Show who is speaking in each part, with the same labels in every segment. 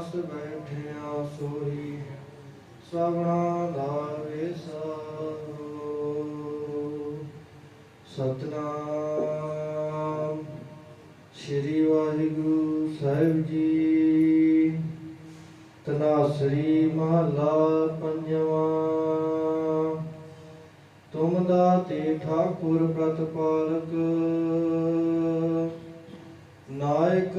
Speaker 1: ਪਾਸ ਬੈਠਿਆ ਸੋਈ ਸਵਣਾ ਦਾ ਵੇਸਾਹੋ ਸਤਨਾਮ ਸ੍ਰੀ ਵਾਹਿਗੁਰੂ ਸਾਹਿਬ ਜੀ। ਤਨਾਸਰੀ ਮਹਲਾ ਪੰਜਵਾਂ। ਤੁਮ ਦਾਤੇ ਠਾਕੁਰ ਪ੍ਰਤਪਾਲਕ। ਨਾਇਕ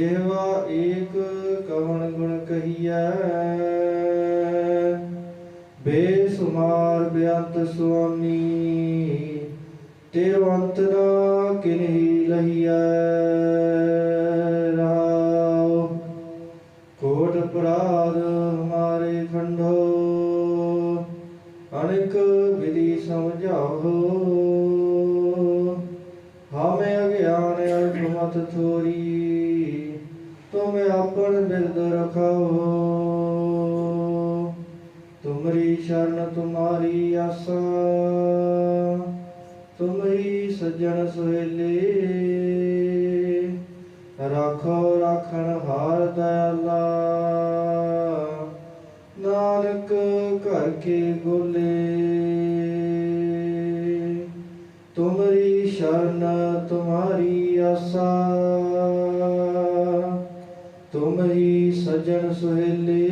Speaker 1: ਜਿਹਵਾ ਏਕ ਕਵਣ ਗੁਣ ਕਹੀਐ। ਬੇਸੁਮਾਰ ਬਿਆੰਤ ਸੁਆਮੀ ਤੇ ਅੰਤ ਨਾ ਕਿਨਹੀ ਲਹੀਐ। ਰਾਉ ਕੋਟ ਅਪਰਾਧ ਹਮਾਰੇ ਖੰਡੋ ਅਨੇਕ ਵਿਧੀ ਸਮਝਾਓ। ਹਮੇ ਅਗਿਆਨ ਅਲਮਤ ਥੋਰੀ ਤੁਮ ਆਪਣ ਬਿਰਦ ਰਖਾਓ। ਤੁਮਰੀ ਸ਼ਰਨ ਤੁਮਾਰੀ ਆਸਾ ਤੁਮ ਹੀ ਸੱਜਣ ਸੁਹੇਲੇ। ਰਾਖੋ ਰਾਖਣ ਹਾਰ ਦਇਆਲਾ, ਨਾਨਕ ਘਰ ਕੇ ਗੋਲੇ। ਤੁਮਰੀ ਸ਼ਰਨ ਤੁਮਾਰੀ ਆਸਾ ਸਜਣ ਸੁਹੇਲੀ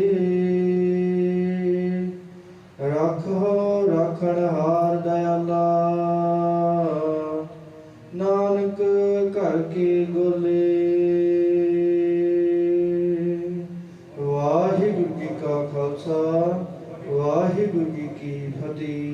Speaker 1: ਰੱਖੋ ਰਖਣ ਹਾਰ ਦਇਆਲਾ। ਨਾਨਕ ਘਰ ਕੀ ਗੋਲੇ ਵਾਹਿਗੁਰੂ ਜੀ ਕਾ ਖਾਲਸਾ, ਵਾਹਿਗੁਰੂ ਜੀ ਕੀ ਫਤਿਹ।